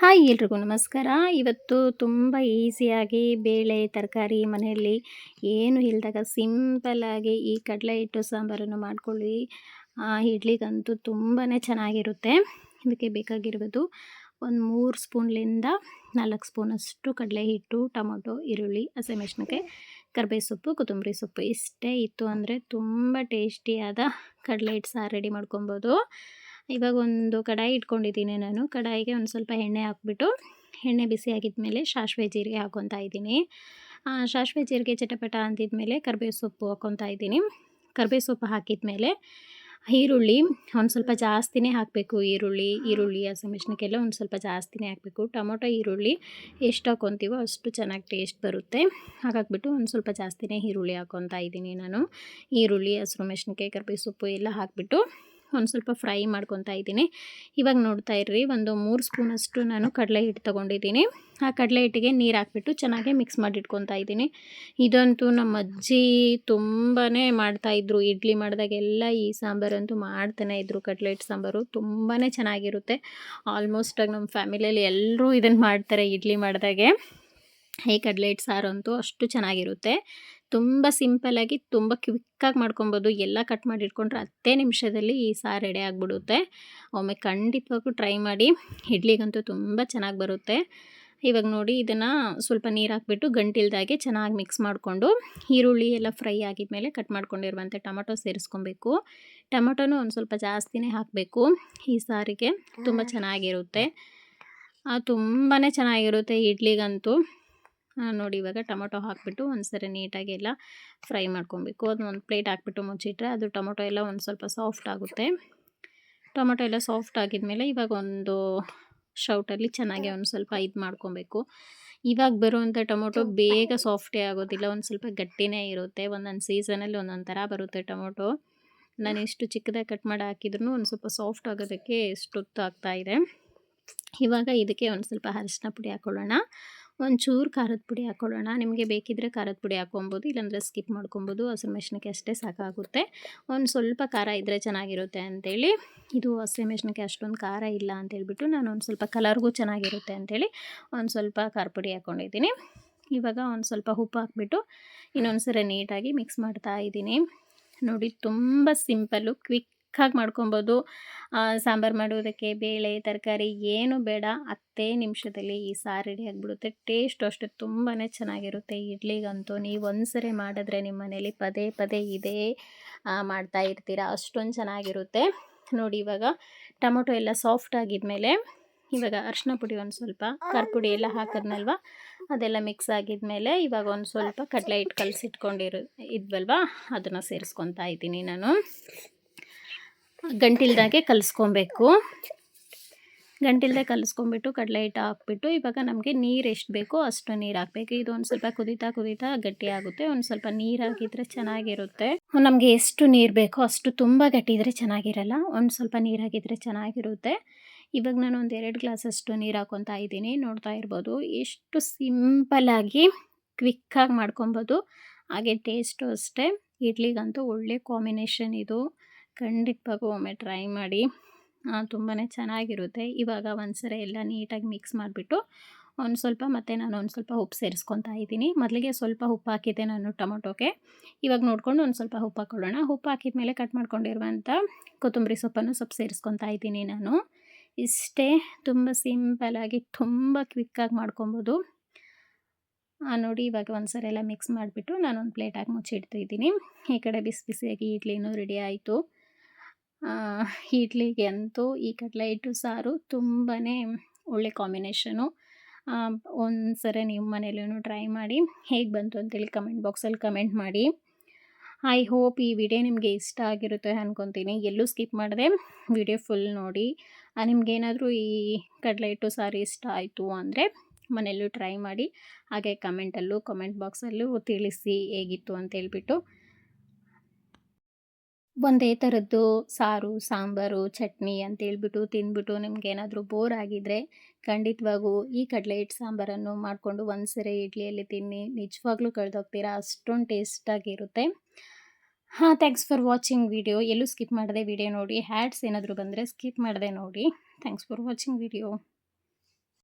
Hi ಎಲ್ರಿಗೂ ನಮಸ್ಕಾರ. ಇವತ್ತು ತುಂಬ ಈಸಿಯಾಗಿ ಬೇಳೆ, ತರಕಾರಿ ಮನೆಯಲ್ಲಿ ಏನು ಇಲ್ದಾಗ ಸಿಂಪಲ್ಲಾಗಿ ಈ ಕಡಲೆ ಹಿಟ್ಟು ಸಾಂಬಾರನ್ನು ಮಾಡ್ಕೊಳ್ಳಿ. ಇಡ್ಲಿಗಂತೂ ತುಂಬಾ ಚೆನ್ನಾಗಿರುತ್ತೆ. ಇದಕ್ಕೆ ಬೇಕಾಗಿರುವುದು ಒಂದು ಮೂರು ಸ್ಪೂನ್ಲಿಂದ ನಾಲ್ಕು ಸ್ಪೂನಷ್ಟು ಕಡಲೆ ಹಿಟ್ಟು, ಟೊಮೊಟೊ, ಈರುಳ್ಳಿ, ಹಸಿಮೆಣ್ಸಿನ್ಕಾಯಿ ಕರ್ಬೇವು ಸೊಪ್ಪು, ಕೊತ್ತಂಬರಿ ಸೊಪ್ಪು ಇಷ್ಟೇ ಇತ್ತು ಅಂದರೆ ತುಂಬ ಟೇಸ್ಟಿಯಾದ ಕಡಲೆ ಹಿಟ್ಟು ಸಾರು ರೆಡಿ ಮಾಡ್ಕೊಬೋದು. ಇವಾಗ ಒಂದು ಕಡಾಯಿ ಇಟ್ಕೊಂಡಿದ್ದೀನಿ ನಾನು. ಕಡಾಯಿಗೆ ಒಂದು ಸ್ವಲ್ಪ ಎಣ್ಣೆ ಹಾಕ್ಬಿಟ್ಟು, ಎಣ್ಣೆ ಬಿಸಿ ಆಗಿದ್ಮೇಲೆ ಸಾಸಿವೆ ಜೀರಿಗೆ ಹಾಕೊತಾ ಇದ್ದೀನಿ. ಸಾಸಿವೆ ಜೀರಿಗೆ ಚಟಪಟ ಅಂತಿದ್ಮೇಲೆ ಕರ್ಬೇವು ಸೊಪ್ಪು ಹಾಕ್ಕೊತಾ ಇದ್ದೀನಿ. ಕರ್ಬೇವು ಸೊಪ್ಪು ಹಾಕಿದ್ಮೇಲೆ ಈರುಳ್ಳಿ, ಒಂದು ಸ್ವಲ್ಪ ಜಾಸ್ತಿನೇ ಹಾಕಬೇಕು. ಈರುಳ್ಳಿ ಈರುಳ್ಳಿ ಹಸಿಮೆಣ್ಸಿನ್ಕಾಯೆಲ್ಲ ಒಂದು ಸ್ವಲ್ಪ ಜಾಸ್ತಿನೇ ಹಾಕಬೇಕು. ಟೊಮೊಟೊ, ಈರುಳ್ಳಿ ಎಷ್ಟು ಹಾಕ್ಕೊತೀವೋ ಅಷ್ಟು ಚೆನ್ನಾಗಿ ಟೇಸ್ಟ್ ಬರುತ್ತೆ. ಹಾಗಾಗ್ಬಿಟ್ಟು ಒಂದು ಸ್ವಲ್ಪ ಜಾಸ್ತಿನೇ ಈರುಳ್ಳಿ ಹಾಕ್ಕೊತಾ ಇದ್ದೀನಿ ನಾನು. ಈರುಳ್ಳಿ, ಹಸಿರು ಮೆಣಸಿನ್ಕಾಯಿ ಕರ್ಬೇವು ಸೊಪ್ಪು ಎಲ್ಲ ಹಾಕಿಬಿಟ್ಟು ಒಂದು ಸ್ವಲ್ಪ ಫ್ರೈ ಮಾಡ್ಕೊತಾ ಇದ್ದೀನಿ. ಇವಾಗ ನೋಡ್ತಾ ಇರ್ರಿ, ಒಂದು ಮೂರು ಸ್ಪೂನಷ್ಟು ನಾನು ಕಡಲೆ ಹಿಟ್ಟು ತೊಗೊಂಡಿದ್ದೀನಿ. ಆ ಕಡಲೆ ಹಿಟ್ಟಿಗೆ ನೀರು ಹಾಕ್ಬಿಟ್ಟು ಚೆನ್ನಾಗಿ ಮಿಕ್ಸ್ ಮಾಡಿ ಇಟ್ಕೊತಾ ಇದ್ದೀನಿ. ಇದಂತೂ ನಮ್ಮ ಅಜ್ಜಿ ತುಂಬಾ ಮಾಡ್ತಾಯಿದ್ರು ಇಡ್ಲಿ ಮಾಡಿದಾಗೆಲ್ಲ ಈ ಸಾಂಬಾರಂತೂ ಮಾಡ್ತಾನೆ ಇದ್ರು. ಕಡಲೆ ಹಿಟ್ಟು ಸಾಂಬಾರು ತುಂಬಾ ಚೆನ್ನಾಗಿರುತ್ತೆ. ಆಲ್ಮೋಸ್ಟಾಗಿ ನಮ್ಮ ಫ್ಯಾಮಿಲಿಯಲ್ಲಿ ಎಲ್ಲರೂ ಇದನ್ನು ಮಾಡ್ತಾರೆ ಇಡ್ಲಿ ಮಾಡಿದಾಗೆ. ಈ ಕಡಲೆ ಹಿಟ್ಟು ಸಾರು ಅಂತೂ ಅಷ್ಟು ಚೆನ್ನಾಗಿರುತ್ತೆ. ತುಂಬ ಸಿಂಪಲ್ಲಾಗಿ ತುಂಬ ಕ್ವಿಕ್ಕಾಗಿ ಮಾಡ್ಕೊಬೋದು. ಎಲ್ಲ ಕಟ್ ಮಾಡಿ ಇಟ್ಕೊಂಡ್ರೆ ಹತ್ತೇ ನಿಮಿಷದಲ್ಲಿ ಈ ಸಾರು ರೆಡಿ ಆಗಿಬಿಡುತ್ತೆ. ಒಮ್ಮೆ ಖಂಡಿತವಾಗೂ ಟ್ರೈ ಮಾಡಿ. ಇಡ್ಲಿಗಂತೂ ತುಂಬ ಚೆನ್ನಾಗಿ ಬರುತ್ತೆ. ಇವಾಗ ನೋಡಿ ಇದನ್ನು ಸ್ವಲ್ಪ ನೀರು ಹಾಕ್ಬಿಟ್ಟು ಗಂಟಿಲ್ದಾಗೆ ಚೆನ್ನಾಗಿ ಮಿಕ್ಸ್ ಮಾಡಿಕೊಂಡು ಈರುಳ್ಳಿ ಎಲ್ಲ ಫ್ರೈ ಆಗಿದ್ಮೇಲೆ ಕಟ್ ಮಾಡ್ಕೊಂಡಿರುವಂಥ ಟೊಮೊಟೊ ಸೇರಿಸ್ಕೊಬೇಕು. ಟೊಮೊಟೊನೂ ಒಂದು ಸ್ವಲ್ಪ ಜಾಸ್ತಿನೇ ಹಾಕಬೇಕು. ಈ ಸಾರಿಗೆ ತುಂಬ ಚೆನ್ನಾಗಿರುತ್ತೆ. ತುಂಬಾ ಚೆನ್ನಾಗಿರುತ್ತೆ ಇಡ್ಲಿಗಂತೂ. ನೋಡಿ ಇವಾಗ ಟೊಮೊಟೊ ಹಾಕಿಬಿಟ್ಟು ಒಂದು ಸರಿ ನೀಟಾಗಿ ಎಲ್ಲ ಫ್ರೈ ಮಾಡ್ಕೊಬೇಕು. ಅದನ್ನ ಒಂದು ಪ್ಲೇಟ್ ಹಾಕ್ಬಿಟ್ಟು ಮುಚ್ಚಿಟ್ರೆ ಅದು ಟೊಮೊಟೊ ಎಲ್ಲ ಒಂದು ಸ್ವಲ್ಪ ಸಾಫ್ಟ್ ಆಗುತ್ತೆ. ಟೊಮೊಟೊ ಎಲ್ಲ ಸಾಫ್ಟ್ ಆಗಿದ್ಮೇಲೆ ಇವಾಗ ಒಂದು ಶೌಟಲ್ಲಿ ಚೆನ್ನಾಗಿ ಒಂದು ಸ್ವಲ್ಪ ಇದು ಮಾಡ್ಕೊಬೇಕು. ಇವಾಗ ಬರುವಂಥ ಟೊಮೊಟೊ ಬೇಗ ಸಾಫ್ಟೇ ಆಗೋದಿಲ್ಲ, ಒಂದು ಸ್ವಲ್ಪ ಗಟ್ಟಿನೇ ಇರುತ್ತೆ. ಒಂದೊಂದು ಸೀಸನಲ್ಲಿ ಒಂದೊಂದು ಥರ ಬರುತ್ತೆ ಟೊಮೊಟೊ. ನಾನು ಎಷ್ಟು ಚಿಕ್ಕದಾಗಿ ಕಟ್ ಮಾಡಿ ಹಾಕಿದ್ರು ಒಂದು ಸ್ವಲ್ಪ ಸಾಫ್ಟ್ ಆಗೋದಕ್ಕೆ ಎಷ್ಟೊತ್ತು ಆಗ್ತಾಯಿದೆ ಇವಾಗ ಇದಕ್ಕೆ ಒಂದು ಸ್ವಲ್ಪ ಅರಿಶಿನ ಪುಡಿ ಹಾಕ್ಕೊಳ್ಳೋಣ ಒಂಚೂರು ಖಾರದ ಪುಡಿ ಹಾಕ್ಕೊಳ್ಳೋಣ ನಿಮಗೆ ಬೇಕಿದ್ದರೆ ಖಾರದ ಪುಡಿ ಹಾಕ್ಕೊಬೋದು ಇಲ್ಲಾಂದರೆ ಸ್ಕಿಪ್ ಮಾಡ್ಕೊಬೋದು. ಹಸಿರು ಮೆಣಸಿನಕಾಯಿ ಅಷ್ಟೇ ಸಾಕಾಗುತ್ತೆ. ಒಂದು ಸ್ವಲ್ಪ ಖಾರ ಇದ್ದರೆ ಚೆನ್ನಾಗಿರುತ್ತೆ ಅಂಥೇಳಿ ಇದು ಹಸಿರು ಮೆಣಸಿನಕಾಯಿ ಅಷ್ಟೊಂದು ಖಾರ ಇಲ್ಲ ಅಂತೇಳ್ಬಿಟ್ಟು ನಾನು ಒಂದು ಸ್ವಲ್ಪ ಕಲರ್ಗೂ ಚೆನ್ನಾಗಿರುತ್ತೆ ಅಂಥೇಳಿ ಒಂದು ಸ್ವಲ್ಪ ಖಾರ ಪುಡಿ ಹಾಕ್ಕೊಂಡಿದ್ದೀನಿ ಇವಾಗ ಒಂದು ಸ್ವಲ್ಪ ಉಪ್ಪು ಹಾಕ್ಬಿಟ್ಟು ಇನ್ನೊಂದು ಸರಿ ನೀಟಾಗಿ ಮಿಕ್ಸ್ ಮಾಡ್ತಾ ಇದ್ದೀನಿ. ನೋಡಿ, ತುಂಬ ಸಿಂಪಲ್ಲು, ಕ್ವಿಕ್ ಚಿಕ್ಕಾಗಿ ಮಾಡ್ಕೊಬೋದು. ಸಾಂಬಾರು ಮಾಡೋದಕ್ಕೆ ಬೇಳೆ, ತರಕಾರಿ ಏನು ಬೇಡ. ಹತ್ತೇ ನಿಮಿಷದಲ್ಲಿ ಈ ಸಾರು ರೆಡಿ ಆಗಿಬಿಡುತ್ತೆ. ಟೇಸ್ಟ್ ಅಷ್ಟು ತುಂಬಾ ಚೆನ್ನಾಗಿರುತ್ತೆ. ಇಡ್ಲಿಗಂತೂ ನೀವು ಒಂದ್ಸರಿ ಮಾಡಿದ್ರೆ ನಿಮ್ಮ ಮನೇಲಿ ಪದೇ ಪದೇ ಇದೇ ಮಾಡ್ತಾ ಇರ್ತೀರ. ಅಷ್ಟೊಂದು ಚೆನ್ನಾಗಿರುತ್ತೆ. ನೋಡಿ ಇವಾಗ ಟೊಮೊಟೊ ಎಲ್ಲ ಸಾಫ್ಟ್ ಆಗಿದ್ಮೇಲೆ ಇವಾಗ ಅರ್ಶಿನ ಪುಡಿ ಒಂದು ಸ್ವಲ್ಪ ಪುಡಿ ಎಲ್ಲ ಹಾಕಿದ್ನಲ್ವ? ಅದೆಲ್ಲ ಮಿಕ್ಸ್ ಆಗಿದ್ಮೇಲೆ ಇವಾಗ ಒಂದು ಸ್ವಲ್ಪ ಕಡಲೆ ಹಿಟ್ಟು ಕಲಸಿಟ್ಕೊಂಡಿರೋ, ಇದ್ವಲ್ವ? ಅದನ್ನು ಸೇರಿಸ್ಕೊತಾ ಇದ್ದೀನಿ ನಾನು. ಗಂಟಿಲ್ದಾಗೆ ಕಲಿಸ್ಕೊಬೇಕು. ಗಂಟಿಲ್ದೆ ಕಲಿಸ್ಕೊಂಬಿಟ್ಟು ಕಡಲೆ ಹಿಟ್ಟು ಹಾಕ್ಬಿಟ್ಟು ಇವಾಗ ನಮಗೆ ನೀರು ಎಷ್ಟು ಬೇಕೋ ಅಷ್ಟು ನೀರು ಹಾಕಬೇಕು. ಇದು ಒಂದು ಸ್ವಲ್ಪ ಕುದೀತಾ ಕುದೀತಾ ಗಟ್ಟಿ ಆಗುತ್ತೆ. ಒಂದು ಸ್ವಲ್ಪ ನೀರು ಹಾಕಿದರೆ ಚೆನ್ನಾಗಿರುತ್ತೆ. ನಮಗೆ ಎಷ್ಟು ನೀರು ಬೇಕೋ ಅಷ್ಟು ತುಂಬ ಗಟ್ಟಿ ಇದ್ದರೆ ಚೆನ್ನಾಗಿರಲ್ಲ. ಒಂದು ಸ್ವಲ್ಪ ನೀರು ಹಾಕಿದರೆ ಚೆನ್ನಾಗಿರುತ್ತೆ. ಇವಾಗ ನಾನು ಒಂದು ಎರಡು ಗ್ಲಾಸಷ್ಟು ನೀರು ಹಾಕ್ಕೊತಾ ಇದ್ದೀನಿ. ನೋಡ್ತಾ ಇರ್ಬೋದು. ಎಷ್ಟು ಸಿಂಪಲಾಗಿ ಕ್ವಿಕ್ಕಾಗಿ ಮಾಡ್ಕೊಬೋದು. ಹಾಗೆ ಟೇಸ್ಟು ಅಷ್ಟೇ. ಇಡ್ಲಿಗಂತೂ ಒಳ್ಳೆ ಕಾಂಬಿನೇಷನ್ ಇದು. ಖಂಡಿತವಾಗೂ ಒಮ್ಮೆ ಟ್ರೈ ಮಾಡಿ. ತುಂಬಾ ಚೆನ್ನಾಗಿರುತ್ತೆ. ಇವಾಗ ಒಂದ್ಸರಿ ಎಲ್ಲ ನೀಟಾಗಿ ಮಿಕ್ಸ್ ಮಾಡಿಬಿಟ್ಟು ಒಂದು ಸ್ವಲ್ಪ ಮತ್ತು ನಾನು ಒಂದು ಸ್ವಲ್ಪ ಉಪ್ಪು ಸೇರಿಸ್ಕೊತಾ ಇದ್ದೀನಿ. ಮೊದಲಿಗೆ ಸ್ವಲ್ಪ ಉಪ್ಪು ಹಾಕಿದ್ದೆ ನಾನು ಟೊಮೊಟೊಗೆ. ಇವಾಗ ನೋಡಿಕೊಂಡು ಒಂದು ಸ್ವಲ್ಪ ಉಪ್ಪು ಹಾಕ್ಕೊಳ್ಳೋಣ ಉಪ್ಪು ಹಾಕಿದ ಮೇಲೆ ಕಟ್ ಮಾಡ್ಕೊಂಡಿರುವಂಥ ಕೊತ್ತಂಬರಿ ಸೊಪ್ಪನ್ನು ಸ್ವಲ್ಪ ಸೇರಿಸ್ಕೊತಾ ಇದ್ದೀನಿ ನಾನು. ಇಷ್ಟೇ, ತುಂಬ ಸಿಂಪಲಾಗಿ ತುಂಬ ಕ್ವಿಕ್ಕಾಗಿ ಮಾಡ್ಕೊಬೋದು. ನೋಡಿ ಇವಾಗ ಒಂದು ಸರಿ ಎಲ್ಲ ಮಿಕ್ಸ್ ಮಾಡಿಬಿಟ್ಟು ನಾನೊಂದು ಪ್ಲೇಟಾಗಿ ಮುಚ್ಚಿಡ್ತಿದ್ದೀನಿ ಈ ಕಡೆ ಬಿಸಿ ಬಿಸಿಯಾಗಿ ಇಡ್ಲಿನೂ ರೆಡಿ ಆಯಿತು. ಇಡ್ಲಿಗೆ ಅಂತೂ ಈ ಕಡಲೆ ಹಿಟ್ಟು ಸಾರು ತುಂಬಾ ಒಳ್ಳೆ ಕಾಂಬಿನೇಷನು. ಒಂದು ಸರಿ ನಿಮ್ಮ ಮನೇಲೂ ಟ್ರೈ ಮಾಡಿ, ಹೇಗೆ ಬಂತು ಅಂತೇಳಿ ಕಮೆಂಟ್ ಬಾಕ್ಸಲ್ಲಿ ಕಮೆಂಟ್ ಮಾಡಿ. ಐ ಹೋಪ್ ಈ ವಿಡಿಯೋ ನಿಮಗೆ ಇಷ್ಟ ಆಗಿರುತ್ತೆ ಅಂದ್ಕೊತೀನಿ ಎಲ್ಲೂ ಸ್ಕಿಪ್ ಮಾಡಿದೆ, ವಿಡಿಯೋ ಫುಲ್ ನೋಡಿ. ನಿಮಗೇನಾದರೂ ಈ ಕಡಲೆ ಹಿಟ್ಟು ಸಾರು ಇಷ್ಟ ಆಯಿತು ಅಂದರೆ ಮನೆಯಲ್ಲೂ ಟ್ರೈ ಮಾಡಿ, ಹಾಗೆ ಕಮೆಂಟಲ್ಲೂ, ಕಮೆಂಟ್ ಬಾಕ್ಸಲ್ಲೂ ತಿಳಿಸಿ ಹೇಗಿತ್ತು ಅಂತ ಹೇಳ್ಬಿಟ್ಟು ಒಂದೇ ಥರದ್ದು ಸಾರು, ಸಾಂಬಾರು, ಚಟ್ನಿ ಅಂತೇಳ್ಬಿಟ್ಟು ತಿಂದ್ಬಿಟ್ಟು ನಿಮ್ಗೇನಾದರೂ ಬೋರ್ ಆಗಿದ್ದರೆ ಖಂಡಿತವಾಗೂ ಈ ಕಡಲೆ ಹಿಟ್ಟು ಸಾಂಬಾರನ್ನು ಮಾಡಿಕೊಂಡು ಒಂದು ಸರಿ ಇಡ್ಲಿಯಲ್ಲಿ ತಿನ್ನಿ. ನಿಜವಾಗ್ಲೂ ಕಳೆದೋಗ್ತೀರಾ? ಅಷ್ಟೊಂದು ಟೇಸ್ಟಾಗಿರುತ್ತೆ. ಹಾಂ ಥ್ಯಾಂಕ್ಸ್ ಫಾರ್ ವಾಚಿಂಗ್ ವಿಡಿಯೋ ಎಲ್ಲೂ ಸ್ಕಿಪ್ ಮಾಡದೆ ವಿಡಿಯೋ ನೋಡಿ. ಹ್ಯಾಡ್ಸ್ ಏನಾದರೂ ಬಂದರೆ ಸ್ಕಿಪ್ ಮಾಡದೆ ನೋಡಿ. Thanks for watching video